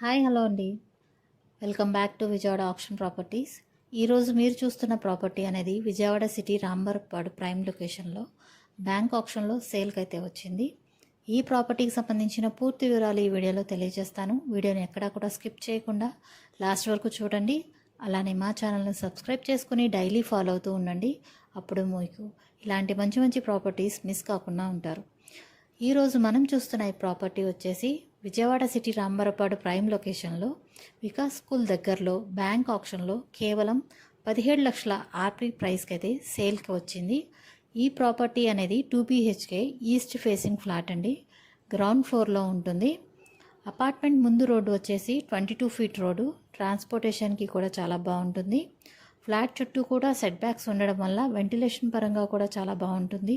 Hi hello అండి. Welcome back to Vijayawada auction properties. ఈరోజు మీరు చూస్తున్న ప్రాపర్టీ అనేది విజయవాడ సిటీ రాంబర్పాడు ప్రైమ్ లొకేషన్లో బ్యాంక్ ఆప్షన్లో సేల్కి అయితే వచ్చింది. ఈ ప్రాపర్టీకి సంబంధించిన పూర్తి వివరాలు ఈ వీడియోలో తెలియజేస్తాను. వీడియోని ఎక్కడా కూడా స్కిప్ చేయకుండా లాస్ట్ వరకు చూడండి. అలానే మా ఛానల్ని సబ్స్క్రైబ్ చేసుకుని డైలీ ఫాలో అవుతూ ఉండండి. అప్పుడు మీకు ఇలాంటి మంచి మంచి ప్రాపర్టీస్ మిస్ కాకుండా ఉంటారు. ఈరోజు మనం చూస్తున్న ఈ ప్రాపర్టీ వచ్చేసి విజయవాడ సిటీ రాంబరపాడు ప్రైమ్ లొకేషన్లో వికాస్ స్కూల్ దగ్గరలో బ్యాంక్ ఆప్షన్లో కేవలం పదిహేడు లక్షల ఆర్పీ ప్రైస్కి అయితే సేల్కి వచ్చింది. ఈ ప్రాపర్టీ అనేది two BHK east facing flat అండి. గ్రౌండ్ ఫ్లోర్లో ఉంటుంది. అపార్ట్మెంట్ ముందు రోడ్డు వచ్చేసి ట్వంటీ టూ ఫీట్ రోడ్డు. ట్రాన్స్పోర్టేషన్కి కూడా చాలా బాగుంటుంది. ఫ్లాట్ చుట్టూ కూడా సెట్ బ్యాక్స్ ఉండడం వల్ల వెంటిలేషన్ పరంగా కూడా చాలా బాగుంటుంది.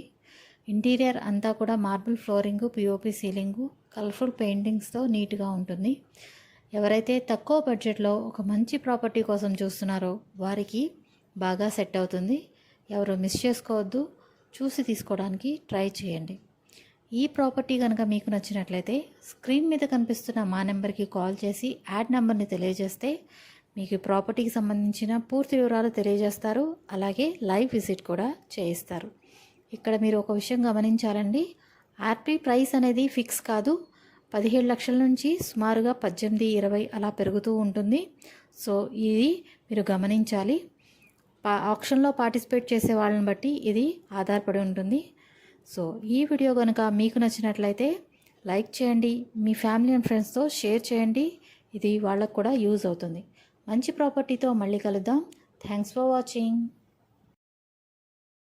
ఇంటీరియర్ అంతా కూడా marble flooring POP ceiling colourful పెయింటింగ్స్తో నీట్గా ఉంటుంది. ఎవరైతే తక్కువ బడ్జెట్లో ఒక మంచి ప్రాపర్టీ కోసం చూస్తున్నారో వారికి బాగా సెట్ అవుతుంది. ఎవరు మిస్ చేసుకోవద్దు చూసి తీసుకోవడానికి ట్రై చేయండి. ఈ ప్రాపర్టీ కనుక మీకు నచ్చినట్లయితే స్క్రీన్ మీద కనిపిస్తున్న మా నెంబర్కి కాల్ చేసి యాడ్ నెంబర్ని తెలియజేస్తే మీకు ప్రాపర్టీకి సంబంధించిన పూర్తి వివరాలు తెలియజేస్తారు. అలాగే లైవ్ విజిట్ కూడా చేయిస్తారు. ఇక్కడ మీరు ఒక విషయం గమనించాలండి. ఆర్పీ ప్రైస్ అనేది ఫిక్స్ కాదు. పదిహేడు లక్షల నుంచి సుమారుగా పద్దెనిమిది ఇరవై అలా పెరుగుతూ ఉంటుంది. సో ఇది మీరు గమనించాలి. పా ఆప్షన్లో పార్టిసిపేట్ చేసే వాళ్ళని బట్టి ఇది ఆధారపడి ఉంటుంది. సో ఈ వీడియో కనుక మీకు నచ్చినట్లయితే లైక్ చేయండి. మీ ఫ్యామిలీ అండ్ ఫ్రెండ్స్తో షేర్ చేయండి. ఇది వాళ్ళకు కూడా యూజ్ అవుతుంది. మంచి ప్రాపర్టీతో మళ్ళీ కలుద్దాం. Thanks for watching.